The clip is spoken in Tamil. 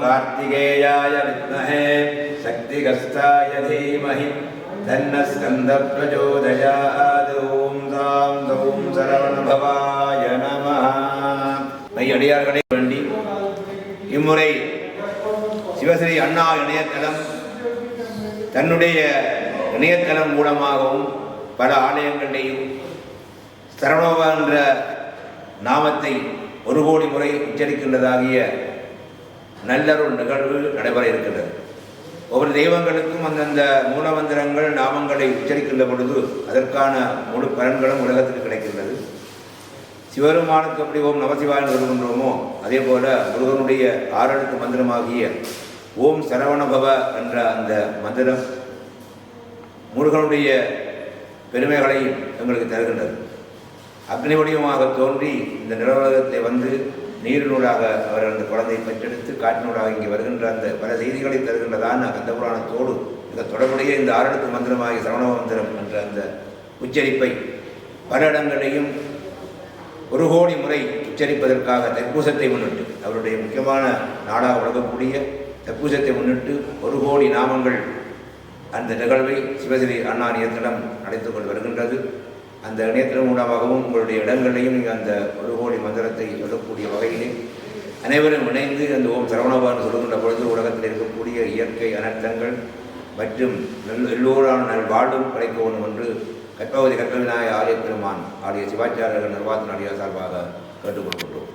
कार्तिकेयाय विद्महे शक्तिगस्ताय धीमहि तन्न स्कन्दः प्रचोदयात् ॐ தாம் தௌம் சரவணபவாய நமः மையடியார்களை வேண்டி இம்முறை சிவஸ்ரீ அண்ணா இணையதளம் தன்னுடைய இணையதளம் மூலமாகவும் பல ஆலயங்களிலேயும் சரவணபவா என்ற நாமத்தை ஒரு கோடி முறை உச்சரிக்கின்றதாகிய நல்லருள் நிகழ்வு நடைபெற இருக்கிறது. ஒவ்வொரு தெய்வங்களுக்கும் அந்தந்த மூலமந்திரங்கள் நாமங்களை உச்சரிக்கின்ற பொழுது அதற்கான முழு பலன்களும் உலகத்துக்கு கிடைக்கின்றது. சிவருமானுக்கு எப்படி ஓம் நமசிவாய் வருகின்றோமோ அதே போல முருகனுடைய ஆறெழுத்து மந்திரமாகிய ஓம் சரவணபவ என்ற அந்த மந்திரம் முருகனுடைய பெருமைகளை எங்களுக்கு தருகின்றது. அக்னி வடிவமாக தோன்றி இந்த நிலவரத்தை வந்து நீரினூடாக அவர் அந்த குழந்தையை பெற்றெடுத்து காட்டினூடாக இங்கே வருகின்ற அந்த பல செய்திகளை தருகின்றதான் கந்த புராணத்தோடு இந்த தொடர்புடைய இந்த ஆரடுக்கு மந்திரமாகிய சரவண மந்திரம் என்ற அந்த உச்சரிப்பை பல இடங்களையும் ஒரு கோடி முறை உச்சரிப்பதற்காக தைப்பூசத்தை முன்னிட்டு அவருடைய முக்கியமான நாடாக வழங்கக்கூடிய தைப்பூசத்தை முன்னிட்டு ஒரு கோடி நாமங்கள் அந்த நிகழ்வை சிவசிறி அண்ணா இணையத்திடம் நடந்து கொண்டு வருகின்றது. அந்த இணையத்தின் மூலமாகவும் உங்களுடைய இடங்களையும் நீங்கள் அந்த ஒரு கோடி மந்திரத்தை அனைவரும் இணைந்து அந்த ஓம் சரவணபான் சொல்லுகின்ற பொழுது உலகத்தில் இருக்கக்கூடிய இயற்கை அனர்த்தங்கள் மற்றும் நல் எல்லோரான நல்வாழ்வும் வாழும் கிடைக்க வேண்டும் என்று கற்பவதி கற்பவிநாய ஆலய பெருமான் ஆலய சிவாச்சாரியர்கள் நிர்வாகத்தின் அடியார் சார்பாக கேட்டுக்கொள்கின்றோம்.